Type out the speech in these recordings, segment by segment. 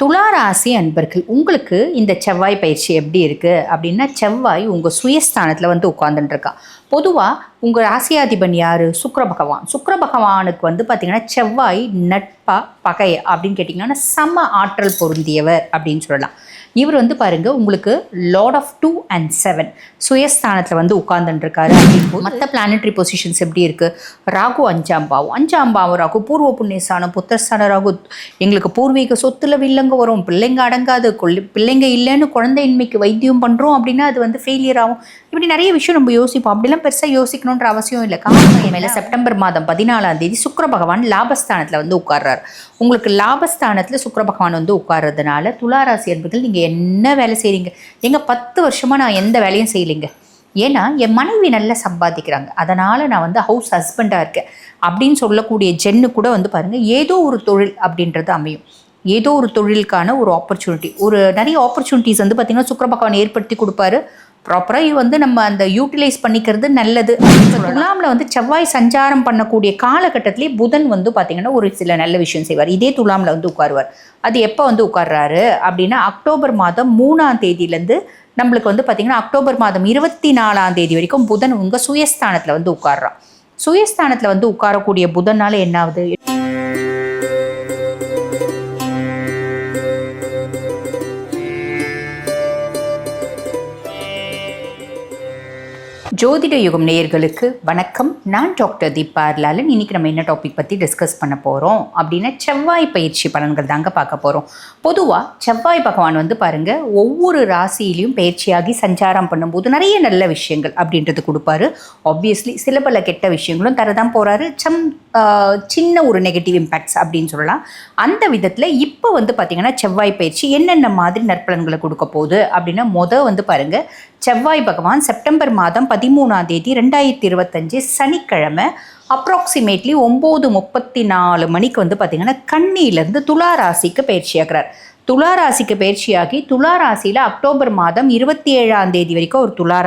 துளாராசி அன்பர்கள் உங்களுக்கு இந்த செவ்வாய் பயிற்சி எப்படி இருக்குது அப்படின்னா செவ்வாய் உங்கள் சுயஸ்தானத்தில் வந்து உட்காந்துட்டுருக்கா பொதுவாக உங்கள் ராசியாதிபன் யார்? சுக்கர பகவான். சுக்கர பகவானுக்கு வந்து பார்த்திங்கன்னா செவ்வாய் நட்பா பகை அப்படின்னு கேட்டிங்கன்னா சம ஆற்றல் பொருந்தியவர் அப்படின்னு சொல்லலாம். இவர் வந்து பாருங்க உங்களுக்கு lord of two and seven சுயஸ்தானத்தில் வந்து உட்கார்ந்துட்டுருக்காரு. அப்படின்னு மற்ற பிளானட்டரி பொசிஷன்ஸ் எப்படி இருக்குது ராகு அஞ்சாம் பாவம். அஞ்சாம் பாவம் ராகு பூர்வ புண்ணியஸ்தானம் புத்தஸ்தான ராகு. எங்களுக்கு பூர்வீக சொத்துல வில்லங்க வரும். பிள்ளைங்க அடங்காது. கொள்ளி பிள்ளைங்க இல்லைன்னு குழந்தையின்மைக்கு வைத்தியம் பண்ணுறோம் அப்படின்னா அது வந்து ஃபெயிலியர் ஆகும். இப்படி நிறைய விஷயம் நம்ம யோசிப்போம். அப்படிலாம் பெருசாக யோசிக்கணுன்ற அவசியம் இல்லை. காரணம் மேலே செப்டம்பர் மாதம் பதினாலாம் தேதி சுக்கிர பகவான் லாபஸ்தானத்தில் வந்து உட்கார்றாரு. உங்களுக்கு லாபஸ்தானத்தில் சுக்கர பகவான் வந்து உட்கார்றதுனால துளாராசி என்பதில் நீங்கள் என்ன வேலை செய்கிறீங்க எங்கள் பத்து வருஷமாக நான் எந்த வேலையும் செய்யலைங்க. ஏன்னா என் மனைவி நல்லா சம்பாதிக்கிறாங்க. அதனால் நான் வந்து ஹவுஸ் ஹஸ்பண்டாக இருக்கேன். அப்படின்னு சொல்லக்கூடிய ஜென்னு கூட வந்து பாருங்கள் ஏதோ ஒரு தொழில் அப்படின்றது அமையும். ஏதோ ஒரு தொழிலுக்கான ஒரு ஆப்பர்ச்சுனிட்டி ஒரு நிறைய ஆப்பர்ச்சுனிட்டிஸ் வந்து பார்த்திங்கன்னா சுக்கர பகவான் ஏற்படுத்தி கொடுப்பாரு. ப்ராப்பராக வந்து நம்ம அந்த யூட்டிலைஸ் பண்ணிக்கிறது நல்லது துலாமில் வந்து செவ்வாய் சஞ்சாரம் பண்ணக்கூடிய காலகட்டத்திலே புதன் வந்து பார்த்திங்கன்னா ஒரு சில நல்ல விஷயம் செய்வார். இதே துலாமில் வந்து உட்காருவார். அது எப்போ வந்து உட்கார்றாரு அப்படின்னா அக்டோபர் மாதம் மூணாம் தேதியிலேருந்து நம்மளுக்கு வந்து பார்த்திங்கன்னா அக்டோபர் மாதம் இருபத்தி நாலாம் தேதி வரைக்கும் புதன் உங்கள் சுயஸ்தானத்தில் வந்து உட்கார்றான். சுயஸ்தானத்தில் வந்து உட்காரக்கூடிய புதனால என்ன ஆகுது? ஜோதிட யுகம் நேயர்களுக்கு வணக்கம். நான் டாக்டர் தீபா லாலன் இன்றைக்கி நம்ம என்ன டாபிக் பற்றி டிஸ்கஸ் பண்ண போகிறோம் அப்படின்னா செவ்வாய் பயிற்சி பலன்கள் தாங்க பார்க்க போகிறோம் பொதுவாக செவ்வாய் பகவான் வந்து பாருங்கள் ஒவ்வொரு ராசியிலையும் பயிற்சியாகி சஞ்சாரம் பண்ணும்போது நிறைய நல்ல விஷயங்கள் அப்படின்றது கொடுப்பாரு. ஆப்வியஸ்லி சில பல கெட்ட விஷயங்களும் தரதான் போகிறாரு சம் சின்ன ஒரு நெகட்டிவ் இம்பேக்ட்ஸ் அப்படின்னு சொல்லலாம். அந்த விதத்தில் இப்போ வந்து பார்த்திங்கன்னா செவ்வாய் பயிற்சி என்னென்ன மாதிரி நற்பலன்களை கொடுக்க போகுது அப்படின்னா மொதல் வந்து பாருங்கள் செவ்வாய் பகவான் செப்டம்பர் மாதம் பதிமூணாம் தேதி ரெண்டாயிரத்தி இருபத்தஞ்சு சனிக்கிழமை அப்ராக்சிமேட்லி ஒம்பது முப்பத்தி நாலு மணிக்கு வந்து பார்த்திங்கன்னா கண்ணியிலேருந்து துலா ராசிக்கு பயிற்சியாகிறார் துலா ராசிக்கு பயிற்சியாகி துலா ராசியில் அக்டோபர் மாதம் இருபத்தி ஏழாம் தேதி வரைக்கும் ஒரு துலா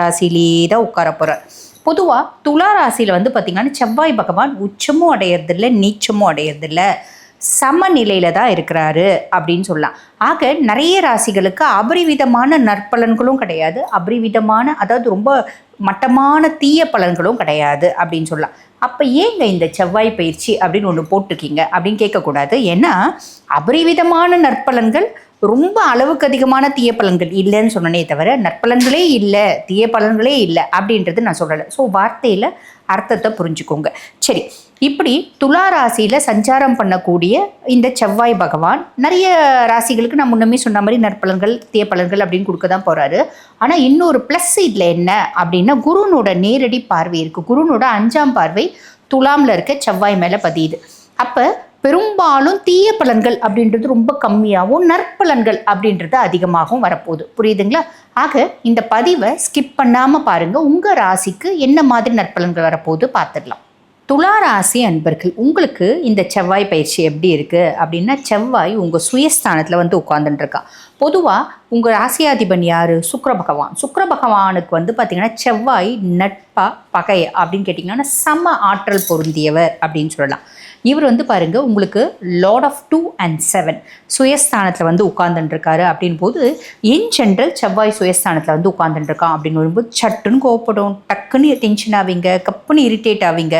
தான் உட்கார போகிறார் பொதுவாக துலா ராசியில் வந்து பார்த்திங்கன்னா செவ்வாய் பகவான் உச்சமும் அடையறதில்ல நீச்சமும் அடையிறதில்லை. சமநிலையில் தான் இருக்கிறாரு அப்படின்னு சொல்லலாம். ஆக நிறைய ராசிகளுக்கு அபரிவிதமான நற்பலன்களும் கிடையாது. அபரிவிதமான அதாவது ரொம்ப மட்டமான தீய பலன்களும் கிடையாது அப்படின்னு சொல்லலாம். அப்போ ஏங்க இந்த செவ்வாய் பயிற்சி அப்படின்னு ஒன்று போட்டிருக்கீங்க அப்படின்னு கேட்கக்கூடாது. ஏன்னா அபரிவிதமான நற்பலன்கள் ரொம்ப அளவுக்கு அதிகமான தீய பலன்கள் இல்லைன்னு சொன்னனே தவிர நற்பலன்களே இல்லை தீய பலன்களே இல்லை அப்படின்றது நான் சொல்லலை. ஸோ வார்த்தையில் அர்த்தத்தை புரிஞ்சுக்கோங்க. சரி. இப்படி துலா ராசியில் சஞ்சாரம் பண்ணக்கூடிய இந்த செவ்வாய் பகவான் நிறைய ராசிகளுக்கு நான் முன்னமே சொன்ன மாதிரி நற்பலன்கள் தீய அப்படின்னு கொடுக்க தான் போகிறாரு ஆனால் இன்னொரு ப்ளஸ் இதில் என்ன அப்படின்னா குருனோட நேரடி பார்வை இருக்குது குருனோட அஞ்சாம் பார்வை துலாமில் இருக்க செவ்வாய் மேலே பதியுது. அப்போ பெரும்பாலும் தீய பலன்கள் அப்படின்றது ரொம்ப கம்மியாகவும் நற்பலன்கள் அப்படின்றது அதிகமாகவும் வரப்போகுது. புரியுதுங்களா? ஆக இந்த பதிவை ஸ்கிப் பண்ணாமல் பாருங்கள் உங்கள் ராசிக்கு என்ன மாதிரி நற்பலன்கள் வரப்போகுது பார்த்துடலாம். துளாராசி அன்பர்கள் உங்களுக்கு இந்த செவ்வாய் பயிற்சி எப்படி இருக்குது அப்படின்னா செவ்வாய் உங்கள் சுயஸ்தானத்தில் வந்து உட்காந்துட்டுருக்கா பொதுவாக உங்கள் ராசியாதிபன் யார்? சுக்கர பகவான். சுக்கர பகவானுக்கு வந்து பார்த்திங்கன்னா செவ்வாய் நட்பா பகை அப்படின்னு கேட்டிங்கன்னா சம ஆற்றல் பொருந்தியவர் அப்படின்னு சொல்லலாம். இவர் வந்து பாருங்க உங்களுக்கு lord of two and seven சுயஸ்தானத்தில் வந்து உட்கார்ந்துட்டுருக்காரு அப்படின் போது இன் ஜென்ரல் செவ்வாய் சுயஸ்தானத்தில் வந்து உட்கார்ந்துட்டுருக்கான் அப்படின்னு வரும்போது சட்டுன்னு கோவப்படும். டக்குன்னு டென்ஷன் ஆவீங்க கப்புன்னு இரிட்டேட் ஆவீங்க.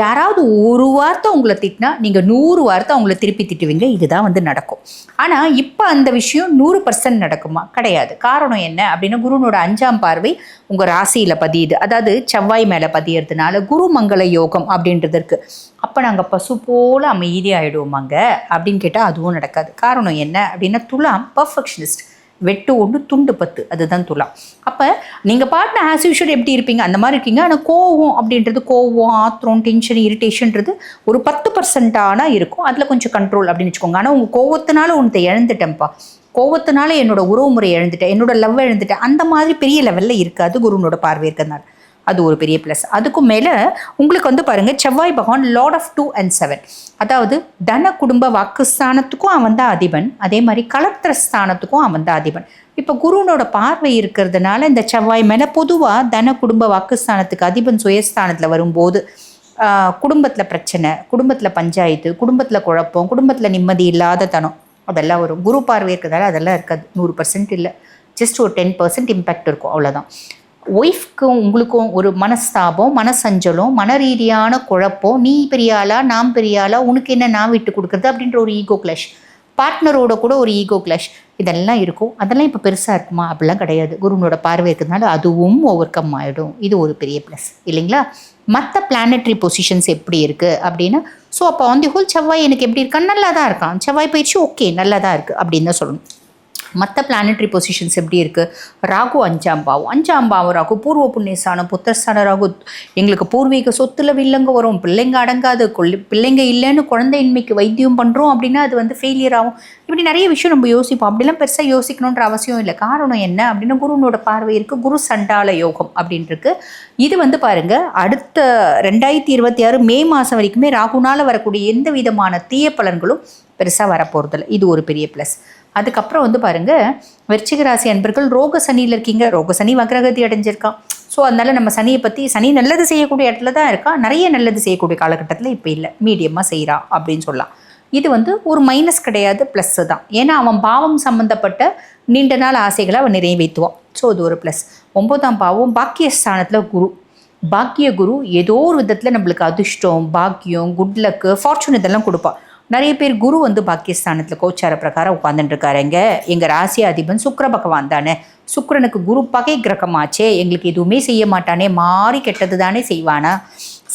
யாராவது ஒரு வார்த்தை உங்களை திட்டினா நீங்கள் நூறு வார்த்தை அவங்கள திருப்பி திட்டுவீங்க. இதுதான் வந்து நடக்கும். ஆனால் இப்போ அந்த விஷயம் நூறு பர்சன்ட் நடக்குமா? கிடையாது. காரணம் என்ன அப்படின்னா குருனோட அஞ்சாம் பார்வை உங்கள் ராசியில் பதியுது. அதாவது செவ்வாய் மேலே பதியறதுனால குரு மங்கள யோகம் அப்படின்றது இருக்குது அப்போ நாங்கள் பசு போல் அமைதியாகிடுவோமாங்க அப்படின்னு கேட்டால் அதுவும் நடக்காது. காரணம் என்ன அப்படின்னா துலாம் பர்ஃபெக்ஷனிஸ்ட் வெட்டு ஒன்று துண்டு பத்து. அதுதான் துலாம். அப்போ நீங்கள் பாட்டின ஆஸ் யூஷுவல் எப்படி இருப்பீங்க? அந்த மாதிரி இருக்கீங்க. ஆனால் கோவம் அப்படின்றது கோவம் ஆத்திரம் டென்ஷன் இரிட்டேஷன்றது ஒரு பத்து பர்சன்டானா இருக்கும். அதில் கொஞ்சம் கண்ட்ரோல் அப்படின்னு வச்சுக்கோங்க. ஆனால் உங்கள் கோவத்தினால ஒன்றத்தை இழந்துட்டேன்ப்பா. கோவத்தினால என்னோட உறவு முறை இழந்துட்டேன். என்னோட லவ் இழந்துட்டேன். அந்த மாதிரி பெரிய லெவலில் இருக்காது குருனோட பார்வை இருக்கிறதுனால. அது ஒரு பெரிய ப்ளஸ் அதுக்கும் மேலே உங்களுக்கு வந்து பாருங்கள் செவ்வாய் பகவான் lord of two and seven அதாவது தன குடும்ப வாக்குஸ்தானத்துக்கும் அவன் தான் அதிபன். அதே மாதிரி களத்திர ஸ்தானத்துக்கும் அவன் தான் அதிபன். இப்போ குருனோட பார்வை இருக்கிறதுனால இந்த செவ்வாய் மேலே பொதுவாக தன குடும்ப வாக்குஸ்தானத்துக்கு அதிபன் சுயஸ்தானத்தில் வரும்போது குடும்பத்தில் பிரச்சனை குடும்பத்தில் பஞ்சாயத்து குடும்பத்தில் குழப்பம் குடும்பத்தில் நிம்மதி இல்லாத தனம் அதெல்லாம் வரும். குரு பார்வை இருக்கிறதால அதெல்லாம் இருக்காது. நூறு பர்சன்ட் இல்லை. ஜஸ்ட் ஒரு டென் பர்சன்ட் இம்பேக்ட் இருக்கும். அவ்வளோதான் ஒய்ஃப்க்கும் உங்களுக்கும் ஒரு மனஸ்தாபம் மனசஞ்சலம் மன ரீதியான குழப்பம் நீ பெரியாளா நாம் பெரியாளா உனக்கு என்ன நான் விட்டு கொடுக்குறது அப்படின்ற ஒரு ஈகோ கிளாஷ் பார்ட்னரோட கூட ஒரு ஈகோ கிளாஷ் இதெல்லாம் இருக்கும். அதெல்லாம் இப்போ பெருசாக இருக்குமா? அப்படிலாம் கிடையாது. குருனோட பார்வை இருக்கிறதுனால அதுவும் ஓவர் கம் ஆகிடும் இது ஒரு பெரிய ப்ளஸ் இல்லைங்களா? மற்ற பிளானட்ரி பொசிஷன்ஸ் எப்படி இருக்குது அப்படின்னா ஸோ அப்போ ஆன் தி ஹோல் செவ்வாய் எனக்கு எப்படி இருக்கான் நல்லா தான் இருக்கான். செவ்வாய் பயிற்சி ஓகே நல்லா தான் இருக்குது அப்படின்னு தான் சொல்லணும். மற்ற பிளானட்ரி பொசிஷன்ஸ் எப்படி இருக்குது ராகு அஞ்சாம் பாவம். அஞ்சாம் பாவம் ராகு பூர்வ புண்ணியஸ்தானம் புத்தஸ்தான ராகு. எங்களுக்கு பூர்வீக சொத்துல வில்லங்க வரும். பிள்ளைங்க அடங்காது. கொள்ளி பிள்ளைங்க இல்லைன்னு குழந்தையின்மைக்கு வைத்தியம் பண்ணுறோம் அப்படின்னா அது வந்து ஃபெயிலியர் ஆகும். இப்படி நிறைய விஷயம் நம்ம யோசிப்போம். அப்படிலாம் பெருசாக யோசிக்கணுன்ற அவசியம் இல்லை. காரணம் என்ன அப்படின்னா குருனோட பார்வை இருக்குது குரு சண்டால யோகம் அப்படின்ட்டுருக்கு இது வந்து பாருங்க அடுத்த ரெண்டாயிரத்தி இருபத்தி ஆறு மே மாதம் வரைக்குமே ராகுனால் வரக்கூடிய எந்த விதமான தீய பலன்களும் பெருசாக வரப்போகிறதில்ல இது ஒரு பெரிய ப்ளஸ் அதுக்கப்புறம் வந்து பாருங்க விருச்சிக அன்பர்கள் ரோக சனியில் இருக்கீங்க. ரோக சனி வக்ரகதி அடைஞ்சிருக்கான். ஸோ அதனால நம்ம சனியை பற்றி சனி நல்லது செய்யக்கூடிய இடத்துல தான் இருக்கா? நிறைய நல்லது செய்யக்கூடிய காலகட்டத்தில் இப்போ இல்லை. மீடியமாக செய்கிறா அப்படின்னு சொல்லலாம். இது வந்து ஒரு மைனஸ் கிடையாது ப்ளஸ்ஸு தான். ஏன்னா அவன் பாவம் சம்மந்தப்பட்ட நீண்ட நாள் ஆசைகளை அவன் நிறைவேற்றுவான். ஸோ அது ஒரு ப்ளஸ் ஒன்பதாம் பாவம் பாக்கியஸ்தானத்தில் குரு. பாக்கிய குரு ஏதோ ஒரு விதத்தில் நம்மளுக்கு அதிர்ஷ்டம் பாக்கியம் குட் லக்கு ஃபார்ச்சூன் இதெல்லாம் கொடுப்பான். நிறைய பேர் குரு வந்து பாக்கியஸ்தானத்தில் கோச்சார பிரகாரம் உட்காந்துட்டு இருக்காருங்க எங்கள் ராசி அதிபன் சுக்கர பகவான் தானே. சுக்கரனுக்கு குரு பகை கிரகமாச்சே. எங்களுக்கு எதுவுமே செய்ய மாட்டானே. மாறி கெட்டது தானே செய்வானா?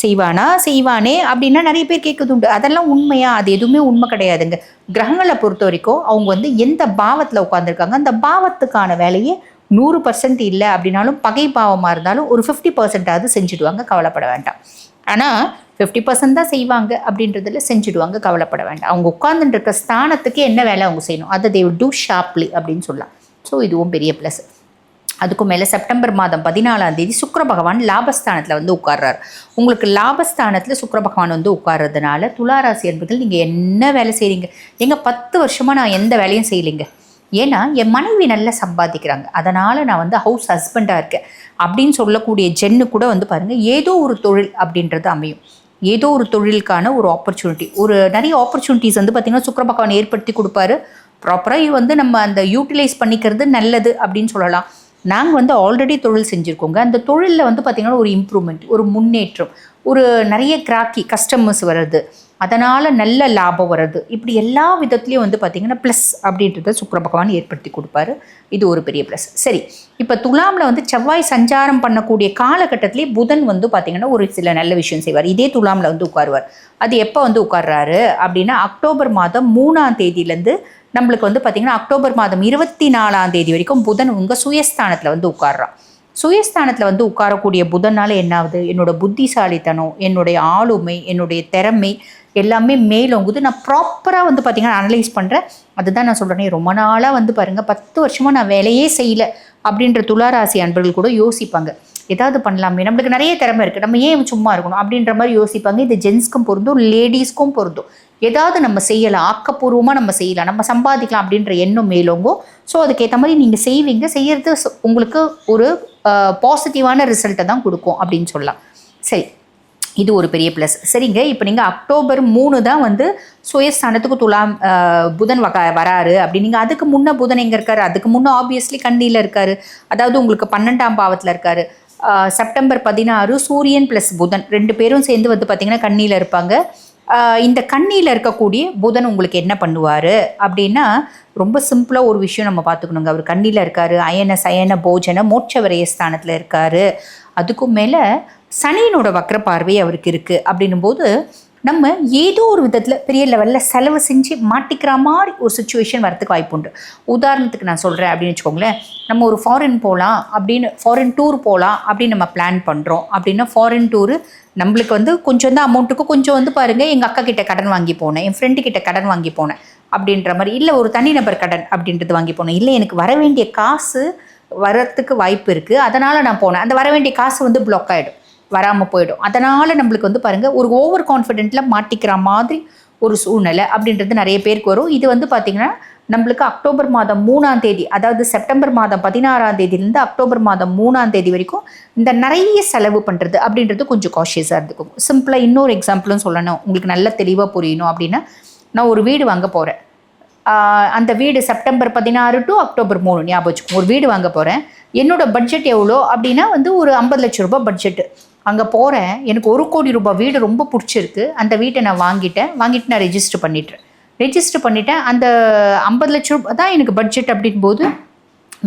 செய்வானா? செய்வானே அப்படின்னா நிறைய பேர் கேட்குது உண்டு. அதெல்லாம் உண்மையா? அது எதுவுமே உண்மை கிடையாதுங்க. கிரகங்களை பொறுத்த வரைக்கும் அவங்க வந்து எந்த பாவத்தில் உட்காந்துருக்காங்க அந்த பாவத்துக்கான வேலையை நூறு பர்சன்ட் இல்லை அப்படின்னாலும் பகை பாவமாக இருந்தாலும் ஒரு ஃபிஃப்டி பர்சன்டாவது செஞ்சுடுவாங்க. கவலைப்பட வேண்டாம். ஆனால் ஃபிஃப்டி பர்சன்ட் தான் செய்வாங்க அப்படின்றதுல செஞ்சுடுவாங்க கவலைப்பட வேண்டாம். அவங்க உட்கார்ந்துட்டு இருக்க ஸ்தானத்துக்கு என்ன வேலை அவங்க செய்யணும்? அதை தே டூ ஷார்ப்லி அப்படின்னு சொல்லலாம். ஸோ இதுவும் பெரிய ப்ளஸ் அதுக்கும் மேலே செப்டம்பர் மாதம் பதினாலாம் தேதி சுக்கர பகவான் லாபஸ்தானத்தில் வந்து உட்கார்றார். உங்களுக்கு லாபஸ்தானத்தில் சுக்கர பகவான் வந்து உட்கார்றதுனால துளாராசி என்பதில் நீங்கள் என்ன வேலை செய்கிறீங்க எங்கள் பத்து வருஷமாக நான் எந்த வேலையும் செய்யலைங்க. ஏன்னா என் மனைவி நல்லா சம்பாதிக்கிறாங்க. அதனால் நான் வந்து ஹவுஸ் ஹஸ்பண்டாக இருக்கேன். அப்படின்னு சொல்லக்கூடிய ஜென்னு கூட வந்து பாருங்கள் ஏதோ ஒரு தொழில் அப்படின்றது அமையும். ஏதோ ஒரு தொழிலுக்கான ஒரு ஆப்பர்ச்சுனிட்டி ஒரு நிறைய ஆப்பர்ச்சுனிட்டிஸ் வந்து பார்த்திங்கன்னா சுக்கர பகவான் ஏற்படுத்தி கொடுப்பாரு. ப்ராப்பராக வந்து நம்ம அந்த யூட்டிலைஸ் பண்ணிக்கிறது நல்லது அப்படின்னு சொல்லலாம். நாங்கள் வந்து ஆல்ரெடி தொழில் செஞ்சுருக்கோங்க. அந்த தொழிலில் வந்து பார்த்திங்கன்னா ஒரு இம்ப்ரூவ்மெண்ட் ஒரு முன்னேற்றம் ஒரு நிறைய கிராக்கி கஸ்டமர்ஸ் வருது அதனால் நல்ல லாபம் வர்றது. இப்படி எல்லா விதத்துலேயும் வந்து பார்த்திங்கன்னா ப்ளஸ் அப்படின்றத சுக்கர பகவான் ஏற்படுத்தி கொடுப்பாரு. இது ஒரு பெரிய ப்ளஸ் சரி இப்போ துலாமில் வந்து செவ்வாய் சஞ்சாரம் பண்ணக்கூடிய காலகட்டத்திலே புதன் வந்து பார்த்திங்கன்னா ஒரு சில நல்ல விஷயம் செய்வார். இதே துலாமில் வந்து உட்காருவார். அது எப்போ வந்து உட்கார்றாரு அப்படின்னா அக்டோபர் மாதம் மூணாம் தேதியிலேருந்து நம்மளுக்கு வந்து பார்த்திங்கன்னா அக்டோபர் மாதம் இருபத்தி நாலாம் தேதி வரைக்கும் புதன் உங்கள் சுயஸ்தானத்தில் வந்து உட்கார்றான். சுயஸ்தானத்தில் வந்து உட்காரக்கூடிய புதனால் என்ன ஆகுது என்னோட புத்திசாலித்தனம் என்னுடைய ஆளுமை என்னுடைய திறமை எல்லாமே மேலோங்குது. நான் ப்ராப்பராக வந்து பார்த்திங்கன்னா அனலைஸ் பண்ணுறேன் அதுதான் நான் சொல்கிறேனே ரொம்ப நாளாக வந்து பாருங்கள் பத்து வருஷமாக நான் வேலையே செய்யலை அப்படின்ற துளாராசி அன்பர்கள் கூட யோசிப்பாங்க. ஏதாவது பண்ணலாமே நம்மளுக்கு நிறைய திறமை இருக்குது நம்ம ஏன் சும்மா இருக்கணும் அப்படின்ற மாதிரி யோசிப்பாங்க. இது ஜென்ஸ்க்கும் பொருந்தும் லேடிஸ்க்கும் பொருந்தும். ஏதாவது நம்ம செய்யலாம் ஆக்கப்பூர்வமாக நம்ம செய்யலாம் நம்ம சம்பாதிக்கலாம் அப்படின்ற எண்ணம் மேலோங்கும். ஸோ அதுக்கேற்ற மாதிரி நீங்கள் செய்வீங்க. செய்கிறது உங்களுக்கு ஒரு பாசிட்டிவான ரிசல்ட்டை தான் கொடுக்கும் அப்படின்னு சொல்லலாம். சரி இது ஒரு பெரிய ப்ளஸ் சரிங்க இப்போ நீங்கள் அக்டோபர் மூணு தான் வந்து சுயஸ்தானத்துக்கு துலாம் புதன் வக வராரு அப்படி நீங்கள் அதுக்கு முன்னே புதன் எங்கே இருக்காரு? அதுக்கு முன்னே ஆப்வியஸ்லி கண்ணியில் இருக்காரு. அதாவது உங்களுக்கு பன்னெண்டாம் பாவத்தில் இருக்காரு. செப்டம்பர் பதினாறு சூரியன் ப்ளஸ் புதன். ரெண்டு பேரும் சேர்ந்து வந்து பார்த்தீங்கன்னா கண்ணியில் இருப்பாங்க. இந்த கண்ணியில் இருக்கக்கூடிய புதன் உங்களுக்கு என்ன பண்ணுவார்? அப்படின்னா ரொம்ப சிம்பிளாக ஒரு விஷயம் நம்ம பார்த்துக்கணுங்க. அவர் கண்ணியில் இருக்கார். அயன சயன போஜன மோட்ச விரயஸ்தானத்தில் இருக்கார். அதுக்கும் மேலே சனியினோட வக்ர பார்வை அவருக்கு இருக்குது அப்படின்னும் போது நம்ம ஏதோ ஒரு விதத்தில் பெரிய லெவலில் செலவு செஞ்சு மாட்டிக்கிற மாதிரி ஒரு சுச்சுவேஷன் வரதுக்கு வாய்ப்பு உண்டு. உதாரணத்துக்கு நான் சொல்கிறேன் அப்படின்னு வச்சுக்கோங்களேன். நம்ம ஒரு ஃபாரின் போகலாம் அப்படின்னு ஃபாரின் டூர் போகலாம் அப்படின்னு நம்ம பிளான் பண்ணுறோம் அப்படின்னா ஃபாரின் டூரு நம்மளுக்கு வந்து கொஞ்சம் தான் அமௌண்ட்டுக்கு கொஞ்சம் வந்து பாருங்கள் எங்கள் அக்கா கிட்ட கடன் வாங்கி போனேன் என் ஃப்ரெண்டு கிட்ட கடன் வாங்கி போனேன் அப்படின்ற மாதிரி இல்லை ஒரு தனிநபர் கடன் அப்படின்றது வாங்கி போனேன். இல்லை எனக்கு வர வேண்டிய காசு வரத்துக்கு வாய்ப்பு இருக்குது அதனால் நான் போனேன். அந்த வர வேண்டிய காசு வந்து பிளாக் ஆகிடும் வராமல் போயிடும். அதனால் நம்மளுக்கு வந்து பாருங்கள் ஒரு ஓவர் கான்ஃபிடென்ட்டில் மாட்டிக்கிற மாதிரி ஒரு சூழ்நிலை அப்படின்றது நிறைய பேருக்கு வரும். இது வந்து பார்த்திங்கன்னா நம்மளுக்கு அக்டோபர் மாதம் மூணாம் தேதி அதாவது செப்டம்பர் மாதம் பதினாறாம் தேதியிலேருந்து அக்டோபர் மாதம் மூணாம் தேதி வரைக்கும் இந்த நிறைய செலவு பண்ணுறது அப்படின்றது கொஞ்சம் காஷியஸாக இருந்துக்கும் சிம்பிளாக இன்னொரு எக்ஸாம்பிளும் சொல்லணும். உங்களுக்கு நல்ல தெளிவாக புரியணும் அப்படின்னா நான் ஒரு வீடு வாங்க போகிறேன் அந்த வீடு செப்டம்பர் பதினாறு டு அக்டோபர் மூணு ஞாபகம் வச்சுக்கோங்க. ஒரு வீடு வாங்க போகிறேன் என்னோட பட்ஜெட் எவ்வளோ அப்படின்னா வந்து ஒரு ஐம்பது லட்ச ரூபாய் பட்ஜெட்டு அங்கே போகிறேன் எனக்கு ஒரு கோடி ரூபாய் வீடு ரொம்ப பிடிச்சிருக்கு. அந்த வீட்டை நான் வாங்கிட்டேன். வாங்கிட்டு நான் ரெஜிஸ்டர் பண்ணிட்டேன். ரெஜிஸ்டர் பண்ணிட்டேன். அந்த ஐம்பது லட்ச ரூபா தான் எனக்கு பட்ஜெட் அப்படின் போது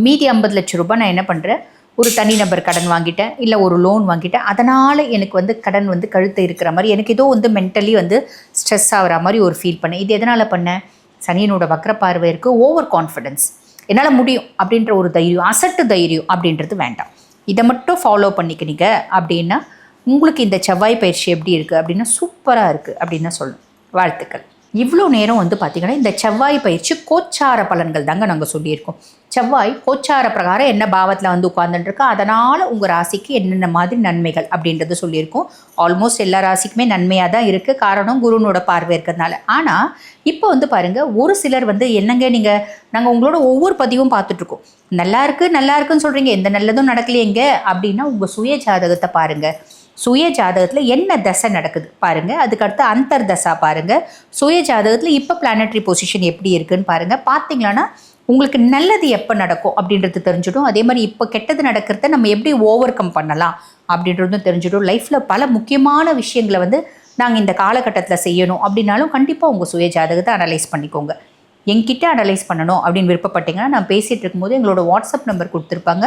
மீதி ஐம்பது லட்ச ரூபாய் நான் என்ன பண்ணுறேன் ஒரு தனிநபர் கடன் வாங்கிட்டேன். இல்லை ஒரு லோன் வாங்கிட்டேன். அதனால் எனக்கு வந்து கடன் வந்து கழுத்து இருக்கிற மாதிரி எனக்கு ஏதோ வந்து மென்டலி வந்து ஸ்ட்ரெஸ் ஆகிற மாதிரி ஒரு ஃபீல் பண்ணேன். இது எதனால் பண்ணேன்? சனியனோட வக்கர பார்வை இருக்குது ஓவர் கான்ஃபிடென்ஸ் என்னால் முடியும் அப்படின்ற ஒரு தைரியம் அசட்டு தைரியம் அப்படின்றது வேண்டாம். இதை மட்டும் ஃபாலோ பண்ணிக்கினீங்க அப்படின்னா உங்களுக்கு இந்த செவ்வாய் பயிற்சி எப்படி இருக்குது அப்படின்னா சூப்பராக இருக்குது அப்படின்னு சொல்லணும் வாழ்த்துக்கள். இவ்வளோ நேரம் வந்து பார்த்திங்கன்னா இந்த செவ்வாய் பயிற்சி கோச்சார பலன்கள் தாங்க நாங்கள் சொல்லியிருக்கோம். செவ்வாய் கோச்சார பிரகாரம் என்ன பாவத்தில் வந்து உட்கார்ந்துட்டுருக்கா அதனால் உங்கள் ராசிக்கு என்னென்ன மாதிரி நன்மைகள் அப்படின்றது சொல்லியிருக்கோம். ஆல்மோஸ்ட் எல்லா ராசிக்குமே நன்மையாக தான் இருக்குது காரணம் குருனோட பார்வை இருக்கிறதுனால. ஆனால் இப்போ வந்து பாருங்கள் ஒரு சிலர் வந்து என்னங்க நீங்கள் நாங்கள் உங்களோட ஒவ்வொரு பதிவும் பார்த்துட்ருக்கோம் நல்லா இருக்குது நல்லா இருக்குன்னு சொல்கிறீங்க எந்த நல்லதும் நடக்கலையேங்க அப்படின்னா உங்கள் சுய ஜாதகத்தை பாருங்கள் சுய ஜாதகத்தில் என்ன தசை நடக்குது பாருங்கள் அதுக்கடுத்து அந்தர் தசா பாருங்கள் சுய ஜாதகத்தில் இப்போ பிளானட்ரி பொசிஷன் எப்படி இருக்குன்னு பாருங்கள் பார்த்தீங்களான்னா உங்களுக்கு நல்லது எப்போ நடக்கும் அப்படின்றது தெரிஞ்சிடும். அதே மாதிரி இப்போ கெட்டது நடக்கிறத நம்ம எப்படி ஓவர் கம் பண்ணலாம் அப்படின்றதும் தெரிஞ்சிடும். லைஃப்பில் பல முக்கியமான விஷயங்களை வந்து நாங்கள் இந்த காலகட்டத்தில் செய்யணும் அப்படின்னாலும் கண்டிப்பாக உங்கள் சுய ஜாதகத்தை அனலைஸ் பண்ணிக்கோங்க. என்கிட்ட அனலைஸ் பண்ணணும் அப்படின்னு விருப்பப்பட்டீங்கன்னா நான் பேசிகிட்டு இருக்கும்போது எங்களோட வாட்ஸ்அப் நம்பர் கொடுத்துருப்பாங்க.